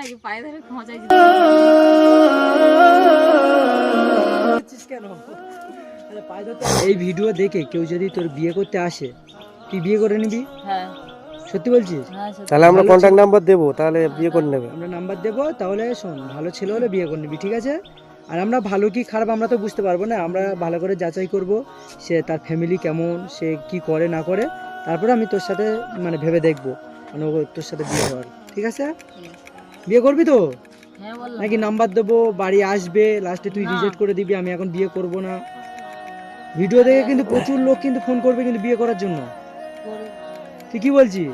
নাকি পায়ে ধরে ক্ষমা চাইছি কেন? আরে পায়ে ধরতে এই ভিডিও দেখে কেউ যদি তোর বিয়ে করতে আসে তুই বিয়ে করে নিবি? হ্যাঁ। সত্যি বলছিস? হ্যাঁ তাহলে আমরা কন্ট্যাক্ট নাম্বার দেবো তাহলে বিয়ে করে নেবে। আমরা নাম্বার দেবো তাহলে শোন ভালো ছেলে হলে বিয়ে করে নিবি ঠিক আছে? আর আমরা ভালো কি খারাপ আমরা তো বুঝতে পারব না আমরা ভালো করে যাচাই করব সে তার ফ্যামিলি কেমন সে কি করে না করে। তারপরে আমি তোর সাথে মানে ভেবে দেখব মানে ও তোর সাথে বিয়ে হওয়ার ঠিক আছে। বিয়ে করবি তো? হ্যাঁ নাকি নাম্বার দেবো বাড়ি আসবে লাস্টে তুই। রিজেক্ট করে দিবি আমি এখন বিয়ে করব না। ভিডিও দেখে কিন্তু প্রচুর লোক কিন্তু ফোন করবে কিন্তু বিয়ে করার জন্য। তুই কি বলছিস?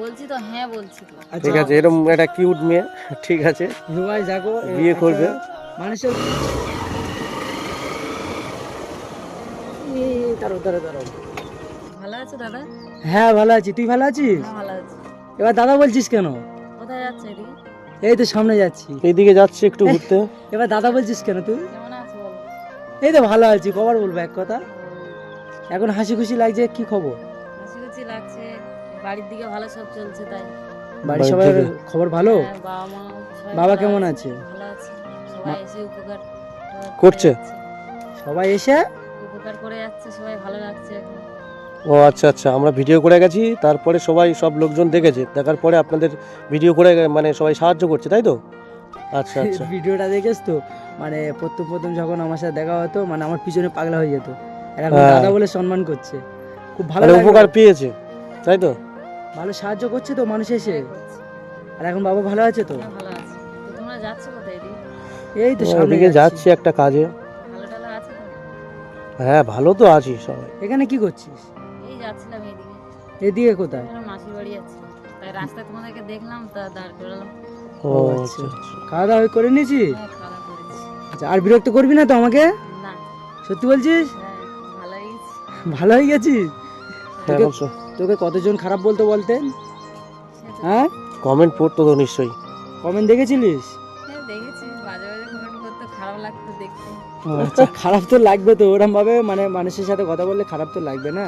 বলছি তো হ্যাঁ বলছি তো। ঠিক আছে এরকম একটা কিউট মেয়ে ঠিক আছে। সবাই দেখো বিয়ে করবে? মানুষের ভালো আছো দাদা? হ্যাঁ ভালো আছি। তুই ভালো আছিস? হ্যাঁ ভালো আছি। এবার দাদা বলছিস কেন? কোথায় যাচ্ছে এই তো সামনে যাচ্ছি। এইদিকে যাচ্ছি একটু ঘুরতে। এবার দাদা বলছিস কেন তুই? কেমন আছো এই তো ভালো আছি কবার বলব এক কথা? এখন হাসি খুশি লাগছে কি খবর? হাসি খুশি লাগছে বাড়ির দিকে ভালো সব চলছে তাই। বাড়ির সবার খবর ভালো? হ্যাঁ, বাবা মা সবাই বাবা কেমন আছে ভালো আছে। সবাই এসে উপকার করছে? সবাই এসে? উপকার করে যাচ্ছে সবাই ভালো লাগছে এখন। ও আচ্ছা আচ্ছা আমরা ভিডিও করে গেছি তারপরে সবাই সব লোকজন দেখেছে দেখার পরে আপনাদের ভিডিও করে মানে সবাই সাহায্য করছে তাই তো? আচ্ছা আচ্ছা। ভিডিওটা দেখেছ তো? মানে প্রথম প্রথম যখন আমার সাথে দেখা হতো মানে আমার পিছনে পাগলা হয়ে যেত। আর এখন হ্যাঁ। দাদা বলে সম্মান করছে। খুব ভালো লাগে। উপকার পেয়েছে তাই তো? ভালো সাহায্য করছে তো মানুষ এসে। আর এখন বাবা ভালো আছে তো? ভালো আছে। তো তোমরা যাচ্ছ কোথায় এই তো সামনে যাচ্ছি। একটা কাজে। ভালো টালো আছে তো? হ্যাঁ ভালো তো আছি সবাই। এখানে কি করছিস? যাচ্ছিলাম এইদিকে এদিকে কোথায়? মাসির বাড়ি আছে। তাই রাস্তায় তোমাদেরকে দেখলাম তা দাঁড় করালাম। ও আচ্ছা আচ্ছা। খাওয়া দাওয়া করে নিয়েছি? হ্যাঁ খাওয়া দাওয়া করেছি আচ্ছা আর বিরক্ত করবি না তো আমাকে? না। সত্যি বলছিস? হ্যাঁ ভালোই গেছি। ভালো হয়ে গেছিস হ্যাঁ, তোকে- কতজন খারাপ বলতে বলতেন? হ্যাঁ? কমেন্ট পড়তো তো নিশ্চয়ই। কমেন্ট দেখেছিলিস? হ্যাঁ দেখেছি। মাঝে মাঝে কমেন্ট করতে খারাপ লাগতো দেখতে। আচ্ছা খারাপ তো লাগবে তো। ওরম ভাবে মানে মানুষের সাথে কথা বললে খারাপ তো লাগবে না।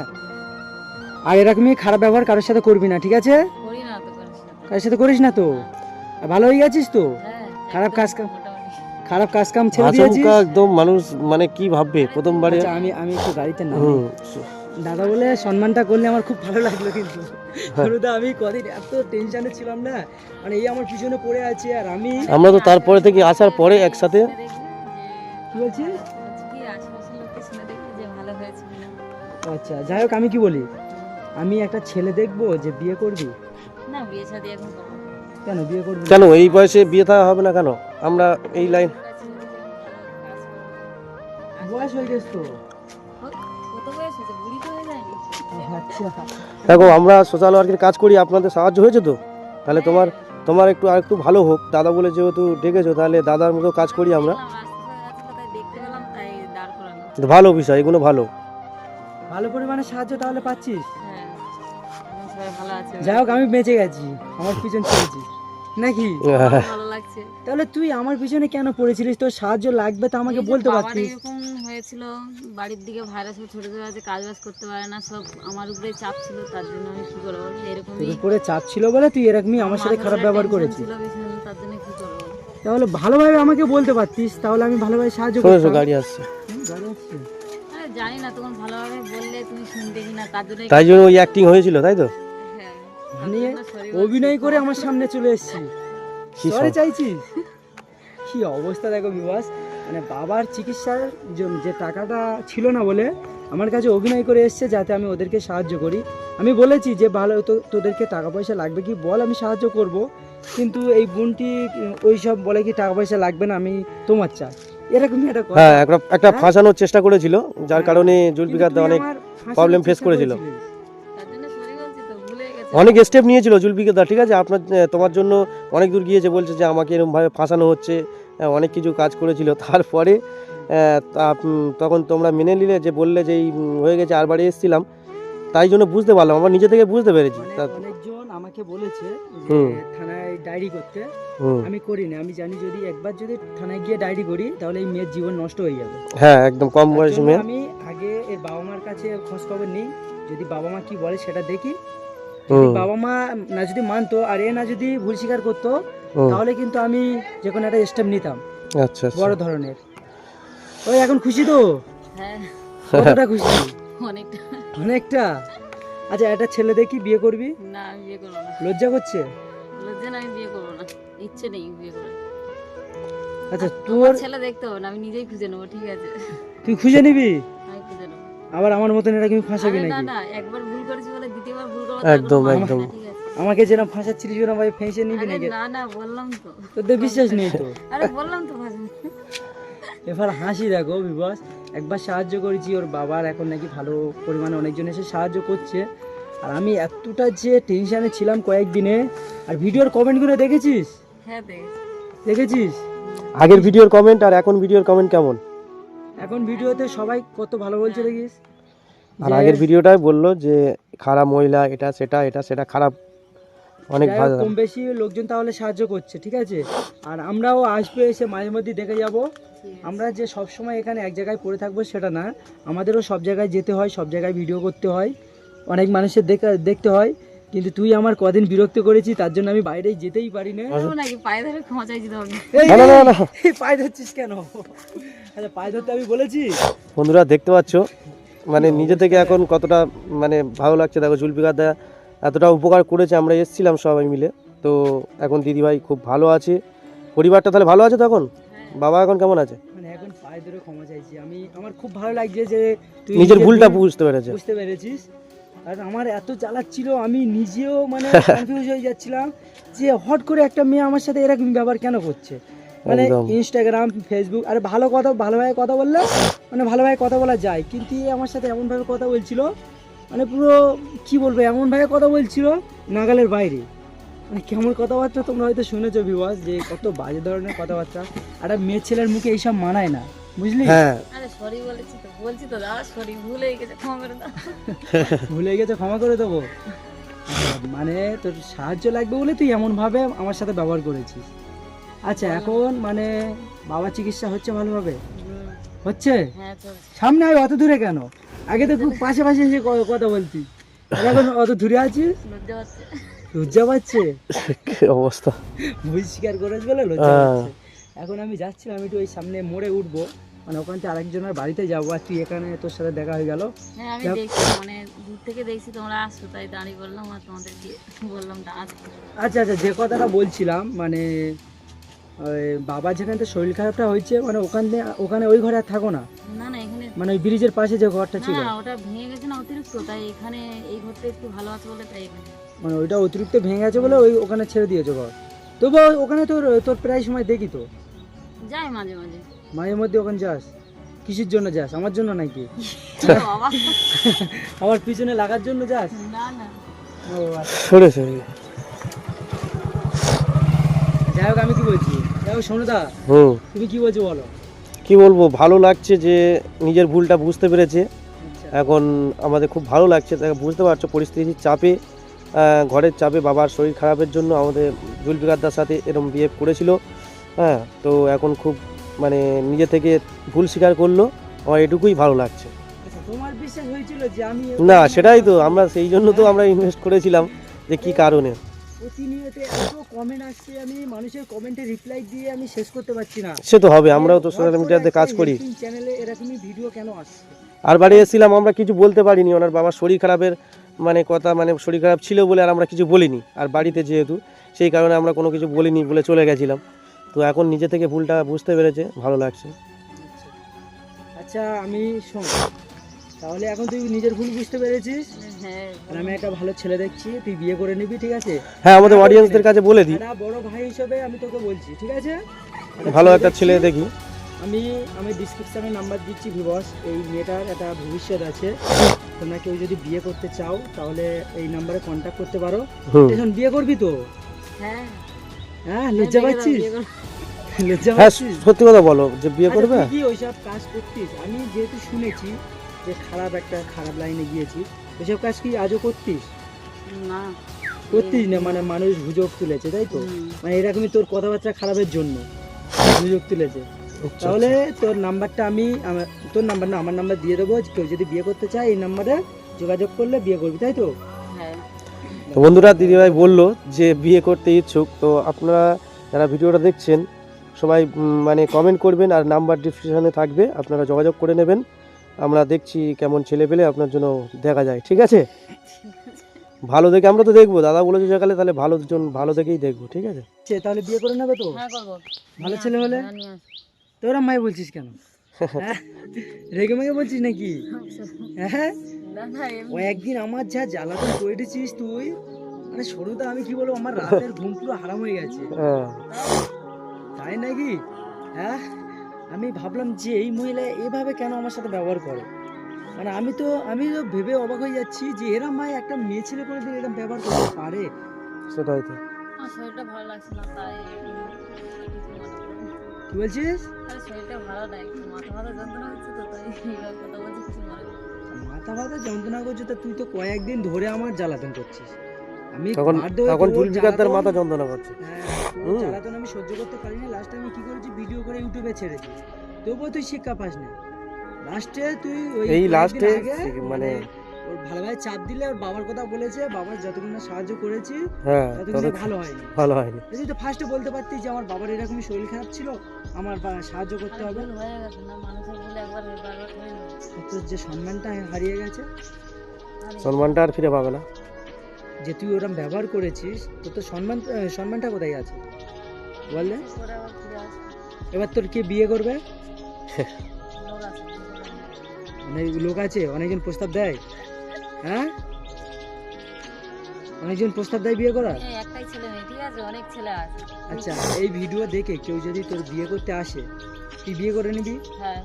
আর এরকমই খারাপ ব্যবহার কারোর সাথে করবি না ঠিক আছে? কারোর সাথে। করিস না তো? ভালো হয়ে গেছিস তো? হ্যাঁ খারাপ কাজ কাম- খারাপ কাজ কাম ছেড়ে দিয়েছিস? একদম মানুষ মানে কি ভাববে প্রথমবারে? আচ্ছা আমি আমি একটু গাড়িতে নামি। দাদা বলে সম্মানটা করলে আমার খুব ভালো লাগল কিন্তু। হ্যাঁ। হলুদা আমি কদিন এত টেনশনে ছিলাম না। মানে এই আমার পিছনে পড়ে আছে আর আমি আমরা তো তারপরে থেকে আসার পরে একসাথে। কি বলছিস? আচ্ছা যাই হোক আমি কি বলি? আমি একটা ছেলে দেখব যে বিয়ে করবি? না বিয়ে শাদি এখন করব। কেন বিয়ে করবি? কেন এই বয়সে বিয়ে থাকা হবে না কেন? আমরা এই লাইন বয়স হয়ে গেছে তো। আচ্ছা। দেখো আমরা সোশ্যাল ওয়ার্কের কাজ করি আপনাদের সাহায্য হয়েছে তো? তাহলে তোমার তোমার একটু আর একটু ভালো হোক। দাদা বলে যেহেতু ডেকেছো তাহলে দাদার মতো কাজ করি আমরা। দেখলাম রাস্তা তাই দেখতে পেলাম তাই দাঁড় করালাম। তো ভালো বিষয় এগুলো ভালো। ভালো পরিমাণে সাহায্য তাহলে পাচ্ছিস? যাই হোক আমি বেঁচে গেছি। আমার পিছন ছেড়েছি নাকি? ভালো লাগছে। তাহলে তুই আমার পিছনে কেন পড়েছিলিস? তোর সাহায্য লাগবে তো আমাকে বলতে পারতিস। এরকম হয়েছিল বাড়ির দিকে ভাইরাস ছোট ছোট আছে কাজ বাজ করতে পারে না সব আমার উপরে চাপ ছিল তার জন্য আমি কি করব? এরকমই উপরে চাপ ছিল বলে তুই এরকমই আমার সাথে খারাপ ব্যবহার করেছিস। তার জন্য কি করব? তাহলে ভালোভাবে আমাকে বলতে পারতিস তাহলে আমি ভালোভাবে সাহায্য করতাম। গাড়ি আসছে। গাড়ি আসছে। জানি না তখন ভালোভাবে বললে তুমি শুনবে কিনা তার জন্য তাই জন্য ওই অ্যাক্টিং হয়েছিল তাই তো? বলছি। অভিনয় করে আমার সামনে চলে এসেছি। সরে সব? চাইছিস কি অবস্থা দেখো বিবাস মানে বাবার চিকিৎসার জন্য যে টাকাটা ছিল না বলে আমার কাছে অভিনয় করে এসছে যাতে আমি ওদেরকে সাহায্য করি। আমি বলেছি যে ভালো তো তোদেরকে টাকা পয়সা লাগবে কি? বল আমি সাহায্য করব। কিন্তু এই বোনটি ওই সব বলে কি টাকা পয়সা লাগবে না আমি তোমার চাই। এরকমই একটা হ্যাঁ একটা একটা হ্যাঁ? ফাঁসানোর চেষ্টা করেছিল যার হ্যাঁ, কারণে কিন্তু জুলফিকার অনেক প্রবলেম ফেস করেছিল। অনেক স্টেপ নিয়েছিল জুলফিকার দা ঠিক আছে? আপনার তোমার জন্য অনেক দূর গিয়েছে বলছে যে আমাকে এরকমভাবে ফাঁসানো হচ্ছে অনেক কিছু কাজ করেছিল। তারপরে তখন তোমরা মেনে নিলে যে বললে যে এই হয়ে গেছে আর বাড়ি এসেছিলাম। তাই জন্য বুঝতে পারলাম আমার নিজে থেকে বুঝতে পেরেছি। মানে অনেকজন আমাকে বলেছে থানায় ডায়েরি করতে। আমি করিনি আমি জানি যদি একবার যদি থানায় গিয়ে ডায়েরি করি তাহলে এই মেয়ের জীবন নষ্ট হয়ে যাবে। হ্যাঁ একদম কম বয়সী মেয়ে। আমি আগে এর বাবা মার কাছে খোঁজ খবর নিই। যদি বাবা মা কি বলে সেটা দেখি। বাবা মা না যদি মানতো আর এ না যদি ভুল স্বীকার করতো তাহলে কিন্তু আমি যে কোনো একটা স্টেপ নিতাম। আচ্ছা আচ্ছা। বড় ধরনের। ওই এখন খুশি তো? হ্যাঁ। কতটা খুশি? অনেকটা। অনেকটা? আচ্ছা একটা ছেলে দেখি বিয়ে করবি? না আমি বিয়ে করব না। লজ্জা করছে? লজ্জা না আমি বিয়ে করব না। ইচ্ছে নেই বিয়ে করার। আচ্ছা তোর ছেলে দেখতে হবে না আমি নিজেই খুঁজে নেব ঠিক আছে? তুই খুঁজে নিবি? আমি খুঁজে নেব। আবার আমার মতন এটা তুমি ফাঁসাবি আরে না নাকি? না একবার ভুল করেছি বলে দ্বিতীয়বার ভুল একদম, একদম। আমাকে যেন ফাঁসাচ্ছিলিস না ভাই ফেঁসে নিবি নাকি? না না বললাম তো। তোদের বিশ্বাস নেই তো। আরে বললাম তো এবার হাসি দেখো বিবাস একবার সাহায্য করেছি ওর বাবার এখন নাকি ভালো পরিমাণে অনেকজন এসে সাহায্য করছে। আর আমি এতটা যে টেনশনে ছিলাম কয়েকদিনে আর ভিডিওর কমেন্টগুলো দেখেছিস? হ্যাঁ দেখেছিস? আগের ভিডিওর কমেন্ট আর এখন ভিডিওর কমেন্ট কেমন? এখন ভিডিওতে সবাই কত ভালো বলছে দেখিস? আর আগের ভিডিওটাই বলল যে খারাপ মহিলা এটা সেটা এটা সেটা খারাপ। অনেক ভালো। কম বেশি লোকজন তাহলে সাহায্য করছে ঠিক আছে? আর আমরাও আসবে এসে মাঝে মধ্যে দেখে যাব। আমরা যে সব সময় এখানে এক জায়গায় পড়ে থাকব সেটা না আমাদেরও সব জায়গায় যেতে হয় সব জায়গায় ভিডিও করতে হয়। অনেক মানুষের দেখা দেখতে হয়। কিন্তু তুই আমার কদিন বিরক্ত করেছি তার জন্য আমি বাইরে যেতেই পারি না। পায়ে ধরছিস কেন? আচ্ছা পায়ে ধরতে আমি বলেছি? বন্ধুরা দেখতে পাচ্ছ? মানে নিজে থেকে এখন কতটা মানে ভালো লাগছে দেখো জুলপিকার দা এতটা উপকার করেছে আমরা এসেছিলাম সবাই মিলে। তো এখন দিদিভাই খুব ভালো আছে। পরিবারটা তাহলে ভালো আছে তখন হ্যাঁ। বাবা এখন কেমন আছে? মানে এখন পায়ে ধরে ক্ষমা চাইছি। আমি আমার খুব ভালো লাগছে যে তুই নিজের ভুলটা বুঝতে পেরেছে। বুঝতে পেরেছিস। আর আমার এত জ্বালাচ্ছিল আমি নিজেও মানে কনফিউজ হয়ে যাচ্ছিলাম যে হট করে একটা মেয়ে আমার সাথে এরকম ব্যবহার কেন করছে? মানে ইনস্টাগ্রাম ফেসবুক আর ভালো কথা ভালোভাবে কথা বললে মানে ভালোভাবে কথা বলা যায়। কিন্তু এ আমার সাথে এমনভাবে কথা বলছিল মানে পুরো কি বলব এমনভাবে কথা বলছিল নাগালের বাইরে। মানে কেমন কথাবার্তা তোমরা হয়তো শুনেছো বিবাস যে কত বাজে ধরনের কথাবার্তা। একটা মেয়ে ছেলের মুখে এইসব মানায় না বুঝলি? হ্যাঁ। আরে সরি বলেছি তো বলছি তো দাদা সরি ভুল গেছে ক্ষমা করে দাও। ভুলে গেছে ক্ষমা করে দেবো। মানে তোর সাহায্য লাগবে বলে তুই এমনভাবে আমার সাথে ব্যবহার করেছিস। আচ্ছা এখন মানে বাবা চিকিৎসা হচ্ছে ভালোভাবে? হচ্ছে? হ্যাঁ সামনে আয় অত দূরে কেন? আগে তো খুব পাশে পাশে এসে কথা বলতি। এখন অত দূরে আছিস? লজ্জা হচ্ছে পাচ্ছে? অবস্থা? ভুল স্বীকার করেছ বলে লজ্জা হ্যাঁ। পাচ্ছে। এখন আমি যাচ্ছিলাম একটু ওই সামনে মোড়ে উঠবো। মানে ওখান থেকে আরেকজনের বাড়িতে যাব আর তুই এখানে তোর সাথে দেখা হয়ে গেল। হ্যাঁ আমি দেখছি মানে দূর থেকে দেখছি তোমরা আসছো তাই দাঁড়িয়ে বললাম আর তোমাদেরকে বললাম আচ্ছা আচ্ছা যে কথাটা বলছিলাম মানে বাবা যেখান থেকে শরীর খারাপটা হয়েছে মানে ওখান থেকে ওখানে ওই ঘরে আর থাকো না? না না এখানে মানে ওই ব্রিজের পাশে যে ঘরটা ছিল? না ওটা ভেঙে গেছে না অতিরিক্ত তাই এখানে এই ঘরটা একটু ভালো আছে বলে তাই এখানে। মানে ওইটা অতিরিক্ত ভেঙে গেছে বলে ওই ওখানে ছেড়ে দিয়েছে ঘর। তবুও ওখানে তোর তোর প্রায় সময় দেখি তো? যাই মাঝে মাঝে। মাঝে মধ্যে ওখানে যাস? কিসের জন্য যাস? আমার জন্য নাকি? আমার পিছনে লাগার জন্য যাস? না না। ও আচ্ছা। সরে সরে যাই হোক আমি কি বলছি? যাই হোক সোনুদা হুম। তুমি কি বলছো বলো? কি বলব ভালো লাগছে যে নিজের ভুলটা বুঝতে পেরেছে। আচ্ছা। এখন আমাদের খুব ভালো লাগছে তাকে বুঝতে পারছ পরিস্থিতির চাপে ঘরের চাপে বাবার শরীর খারাপের জন্য আমাদের জুলফিকারদার সাথে এরকম বিহেভ করেছিল। হ্যাঁ তো এখন খুব মানে নিজে থেকে ভুল স্বীকার করল আমার এটুকুই ভালো লাগছে। আচ্ছা না সেটাই তো আমরা সেই জন্য তো আমরা ইনভেস্ট করেছিলাম যে কি কারণে। প্রতিনিয়ত এত কমেন্ট আসছে আমি মানুষের কমেন্টে রিপ্লাই দিয়ে আমি শেষ করতে পারছি না। সে তো হবে আমরাও তো সোশ্যাল মিডিয়াতে কাজ করি। চ্যানেলে এরকমই ভিডিও কেন আসছে? আর বাড়ি এসেছিলাম আমরা কিছু বলতে পারিনি ওনার বাবার শরীর খারাপের মানে কথা মানে শরীর খারাপ ছিল বলে আর আমরা কিছু বলিনি। আর বাড়িতে যেহেতু সেই কারণে আমরা কোনো কিছু বলিনি বলে চলে গেছিলাম। তো এখন নিজে থেকে ভুলটা বুঝতে পেরেছে ভালো লাগছে। আচ্ছা আমি শোন তাহলে এখন তুই নিজের ভুল বুঝতে পেরেছিস? আর আমি একটা ভালো ছেলে দেখছি তুই বিয়ে করে নিবি ঠিক আছে? হ্যাঁ আমাদের অডিয়েন্সদের কাছে বলে দিই। একটা বড় ভাই হিসেবে আমি তোকে বলছি ঠিক আছে? ভালো একটা ছেলে দেখি। আমি আমি ডিসক্রিপশনে নাম্বার দিচ্ছি ভিবস এই মেয়েটার একটা ভবিষ্যৎ আছে। তোমরা কেউ যদি বিয়ে করতে চাও তাহলে এই নাম্বারে কন্ট্যাক্ট করতে পারো। এখন বিয়ে করবি তো? হ্যাঁ। হ্যাঁ লজ্জা পাচ্ছিস? লজ্জা হ্যাঁ পাচ্ছিস? সত্যি কথা বলো যে বিয়ে আচ্ছা, করবে? কি ওইসব কাজ করতিস? আমি যেহেতু শুনেছি যে খারাপ একটা খারাপ লাইনে গিয়েছিস ওইসব কাজ কি আজও করতিস? না। করতিস না? মানে মানুষ গুজব তুলেছে তাই তো? মানে এরকমই তোর কথাবার্তা খারাপের জন্য গুজব তুলেছে। আচ্ছা, তাহলে তোর নাম্বারটা আমি আমার তোর নাম্বার না আমার নাম্বার দিয়ে দেবো। কেউ যদি বিয়ে করতে চায় এই নাম্বারে যোগাযোগ করলে বিয়ে করবি তাই তো? হ্যাঁ। তো বন্ধুরা দিদিভাই বলল যে বিয়ে করতে ইচ্ছুক। তো আপনারা যারা ভিডিওটা দেখছেন সবাই মানে কমেন্ট করবেন আর নাম্বার ডিসক্রিপশনে থাকবে। আপনারা যোগাযোগ করে নেবেন। আমরা দেখছি কেমন ছেলে পেলে আপনার জন্য দেখা যায় ঠিক আছে? ভালো দেখে আমরা তো দেখব দাদা বলেছে সকালে তাহলে ভালো জন ভালো দেখেই দেখব ঠিক আছে? সে তাহলে বিয়ে করে নেবে তো? হ্যাঁ করব ভালো ছেলে হলে? হ্যাঁ, তোরা মাই বলছিস কেন? হ্যাঁ? রেগে মেগে বলছিস নাকি? হ্যাঁ? না না এমনি। ও একদিন আমার যা জ্বালাতন করেছিস তুই মানে সরুদা আমি কি বলব আমার রাতের ঘুম পুরো হারাম হয়ে গেছে। হ্যাঁ। তাই নাকি? হ্যাঁ? আমি ভাবলাম যে এই মহিলা এভাবে কেন আমার সাথে ব্যবহার করে? মানে আমি তো আমি তো ভেবে অবাক হয়ে যাচ্ছি যে এরা মায় একটা মেয়ে ছেলে করে দিন এরকম ব্যবহার করতে পারে। সেটাই তো। আমার শরীরটা ভালো লাগছে না তাই কিছু করিনি। কি বলছিস? শরীরটা ভালো না একটু মাথা মাথা যন্ত্রণা হচ্ছে তো তাই কথা বলছি কিছু মাথা ব্যথা যন্ত্রণা করছে তা তুই তো কয়েকদিন ধরে আমার জ্বালাতন করছিস। আমি তখন তখন তোর মাথা যন্ত্রণা করছে। হ্যাঁ, তোর হুম। জ্বালাতন আমি সহ্য করতে পারি লাস্টে আমি কি করেছি? ভিডিও করে ইউটিউবে ছেড়েছি তবুও তুই শিক্ষা পাস না। লাস্টে তুই ওই এই লাস্টে মানে ওর ভালোভাবে চাপ দিলে ওর বাবার কথা বলেছে বাবার যতক্ষণ না সাহায্য করেছি হ্যাঁ ততক্ষণ ভালো হয়নি। ভালো হয়নি। তুই তো ফার্স্টে বলতে পারতিস যে আমার বাবার এরকমই শরীর খারাপ ছিল আমার সাহায্য করতে হবে। হয়ে হয় হয় তোর যে সম্মানটা হারিয়ে গেছে। সম্মানটা আর ফিরে পাবে না। যে তুই ওরকম ব্যবহার করেছিস তো তোর সম্মান সম্মানটা কোথায় আছে? বললে এবার তোর কে বিয়ে করবে। অনেক লোক আছে অনেকজন প্রস্তাব দেয়। হ্যাঁ? অনেকজন প্রস্তাব দেয় বিয়ে করার? একটাই ছেলে নেই ঠিক আছে অনেক ছেলে আছে। আচ্ছা এই ভিডিও দেখে কেউ যদি তোর বিয়ে করতে আসে তুই বিয়ে করে নিবি? হ্যাঁ।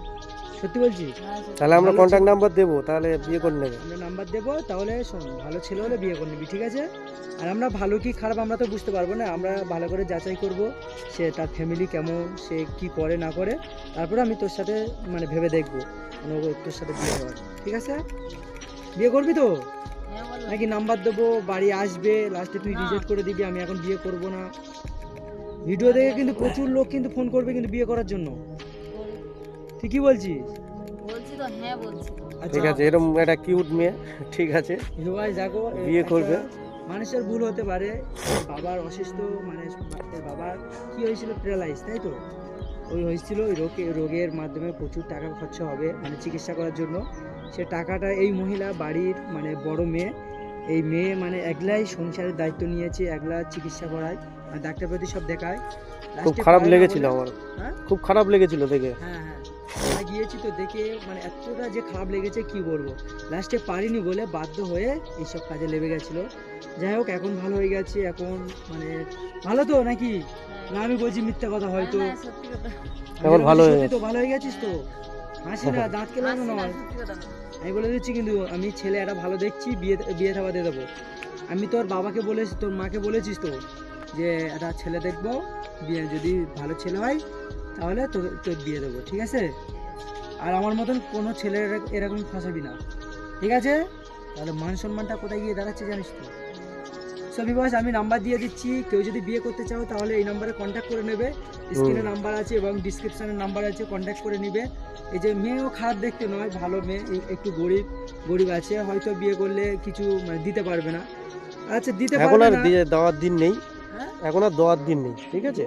সত্যি বলছিস হ্যাঁ তাহলে আমরা কন্ট্যাক্ট নাম্বার দেবো তাহলে বিয়ে করে নেবে। আমরা নাম্বার দেবো তাহলে শোন ভালো ছেলে হলে বিয়ে করে নিবি ঠিক আছে? আর আমরা ভালো কি খারাপ আমরা তো বুঝতে পারব না আমরা ভালো করে যাচাই করব সে তার ফ্যামিলি কেমন সে কি করে না করে। তারপরে আমি তোর সাথে মানে ভেবে দেখব মানে তোর সাথে বিয়ে হওয়ার ঠিক আছে? বিয়ে করবি তো? হ্যাঁ নাকি নাম্বার দেবো বাড়ি আসবে লাস্টে তুই। রিজেক্ট করে দিবি আমি এখন বিয়ে করব না। ভিডিও দেখে কিন্তু প্রচুর লোক কিন্তু ফোন করবে কিন্তু বিয়ে করার জন্য। তুই কি বলছিস? বলছি তো হ্যাঁ বলছি ঠিক আছে এরকম একটা কিউট মেয়ে ঠিক আছে। সবাই দেখো বিয়ে করবে। মানুষের ভুল হতে পারে বাবার অসুস্থ মানে বাবার কি হয়েছিল প্যারালাইজ তাই তো? ওই হয়েছিল ওই রোগে রোগের মাধ্যমে প্রচুর টাকা খরচা হবে মানে চিকিৎসা করার জন্য। সে টাকাটা এই মহিলা বাড়ির মানে বড় মেয়ে এই মেয়ে মানে একলাই সংসারের দায়িত্ব নিয়েছে একলা চিকিৎসা করায় আর ডাক্তার প্রতি সব দেখায়। খুব খারাপ লেগেছিল আমার। হ্যাঁ? খুব খারাপ লেগেছিল দেখে। হ্যাঁ হ্যাঁ। গিয়েছি তো দেখে মানে এতটা যে খারাপ লেগেছে কি বলব? লাস্টে পারিনি বলে বাধ্য হয়ে এইসব কাজে লেগে গেছিল। যাই হোক এখন ভালো হয়ে গেছে এখন মানে ভালো তো নাকি? হ্যাঁ। না আমি বলছি মিথ্যা কথা হয়তো। এখন ভালো হয়ে তো ভালো হয়ে গেছিস তো? হাসি না দাঁত না, নয়। আমি বলে দিচ্ছি কিন্তু আমি ছেলে একটা ভালো দেখছি বিয়ে বিয়ে থাবা দিয়ে দেবো। আমি তোর বাবাকে বলেছি তোর মাকে বলেছিস তো যে একটা ছেলে দেখব বিয়ে যদি ভালো ছেলে হয় তাহলে তোর বিয়ে দেবো ঠিক আছে? আর আমার মতন কোনো ছেলের এরকম ফাঁসাবি না। ঠিক আছে? তাহলে মান সম্মানটা কোথায় গিয়ে দাঁড়াচ্ছে জানিস তো? সবই বয়স আমি নাম্বার দিয়ে দিচ্ছি। কেউ যদি বিয়ে করতে চাও তাহলে এই নাম্বারে কন্ট্যাক্ট করে নেবে। স্ক্রিনে নাম্বার আছে এবং ডিসক্রিপশনে নাম্বার আছে কন্ট্যাক্ট করে নেবে। এই যে মেয়েও খারাপ দেখতে নয় ভালো মেয়ে একটু গরিব গরিব আছে। হয়তো বিয়ে করলে কিছু মানে দিতে পারবে না। আচ্ছা দিতে পারবে দিয়ে দেওয়ার দিন নেই? এখন আর দেওয়ার দিন নেই ঠিক আছে?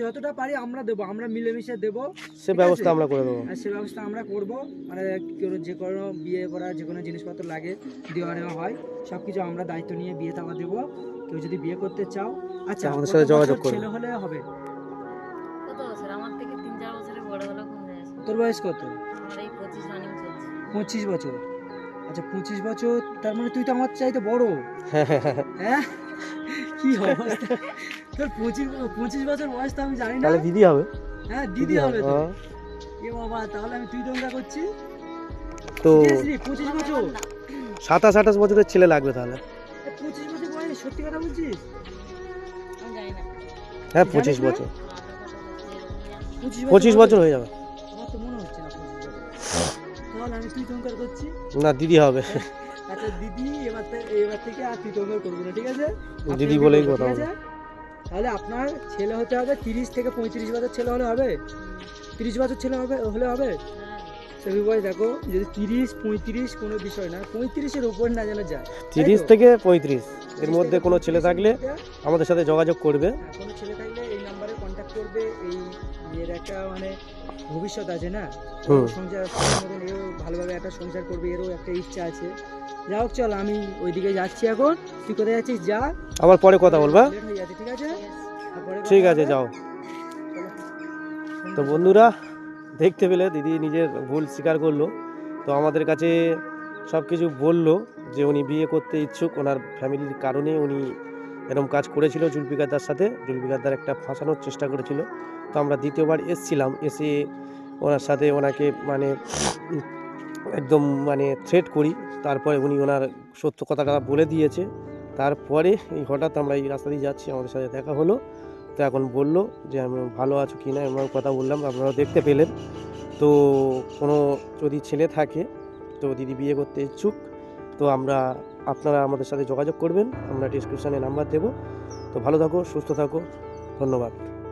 যতটা পারি আমরা দেবো আমরা মিলেমিশে দেবো সে ব্যবস্থা আমরা করে দেবো। সে ব্যবস্থা আমরা করব মানে কেউ যে কোনো বিয়ে করা যে কোনো জিনিসপত্র লাগে দেওয়া নেওয়া হয় সব কিছু আমরা দায়িত্ব নিয়ে বিয়ে থাকা দেবো। কেউ যদি বিয়ে করতে চাও আচ্ছা আমাদের সাথে যোগাযোগ করবে। ছেলে হলে হবে? কত বছর? আমার থেকে তিন চার বছরের বড় হলো কোন তোর বয়স কত? পঁচিশ বছর। আচ্ছা পঁচিশ বছর তার মানে তুই তো আমার চাইতে বড়। হ্যাঁ? কি অবস্থা? তোর পঁচিশ পঁচিশ বছর বয়স তো আমি জানি না। তাহলে দিদি হবে। হ্যাঁ দিদি হবে তো। হ্যাঁ। এ বাবা তাহলে আমি তুই তোমরা করছি? তো পঁচিশ বছর? সাতাশ আঠাশ বছরের ছেলে লাগবে তাহলে। পঁচিশ বছর বয়স সত্যি কথা বলছিস? আমি জানি না। হ্যাঁ পঁচিশ বছর। পঁচিশ বছর হয়ে যাবে। আমার তো মনে হচ্ছে না পঁচিশ বছর। তাহলে আমি তুই করছি? না দিদি হবে। আচ্ছা দিদি এবার থেকে এবার থেকে আর তঙ্কার করব না ঠিক আছে? দিদি বলেই কথা ঠিক আছে? তাহলে আপনার ছেলে হতে হবে তিরিশ থেকে পঁয়ত্রিশ বছর ছেলে হলে হবে? তিরিশ বছর ছেলে হবে হলে হবে? হ্যাঁ। সেভি বয় দেখো যদি তিরিশ পঁয়ত্রিশ কোনো বিষয় না পঁয়ত্রিশের উপর না যেন যায় তিরিশ থেকে পঁয়ত্রিশ এর মধ্যে কোনো ছেলে থাকলে আমাদের সাথে যোগাযোগ করবে। হ্যাঁ, কোনো ছেলে থাকলে করবে এই এর একটা মানে ভবিষ্যৎ আছে না? সংসার মতন এও ভালোভাবে একটা সংসার করবে এরও একটা ইচ্ছা আছে। যা হোক চল আমি ওইদিকে যাচ্ছি এখন। তুই কোথায় যাচ্ছিস? যা। আবার পরে কথা বলবা হয়ে? ঠিক আছে? ঠিক আছে যাও। তো বন্ধুরা দেখতে পেলে দিদি নিজের ভুল স্বীকার করল। তো আমাদের কাছে সব কিছু বলল যে উনি বিয়ে করতে ইচ্ছুক ওনার ফ্যামিলির কারণে উনি এরকম কাজ করেছিল জুলফিকারদার সাথে। জুলফিকারদার একটা ফাঁসানোর চেষ্টা করেছিল। তো আমরা দ্বিতীয়বার এসছিলাম, এসে ওনার সাথে ওনাকে মানে একদম মানে থ্রেট করি। তারপরে উনি ওনার সত্য কথাটা বলে দিয়েছে। তারপরে এই হঠাৎ আমরা এই রাস্তা দিয়ে যাচ্ছি, আমাদের সাথে দেখা হলো। তো এখন বলল যে, আমি ভালো আছো কি না? আমরা কথা বললাম, আপনারাও দেখতে পেলেন। তো কোনো যদি ছেলে থাকে, তো দিদি বিয়ে করতে ইচ্ছুক, তো আমরা আপনারা আমাদের সাথে যোগাযোগ করবেন, আমরা ডিসক্রিপশানে নাম্বার দেবো। তো ভালো থাকো, সুস্থ থাকো, ধন্যবাদ।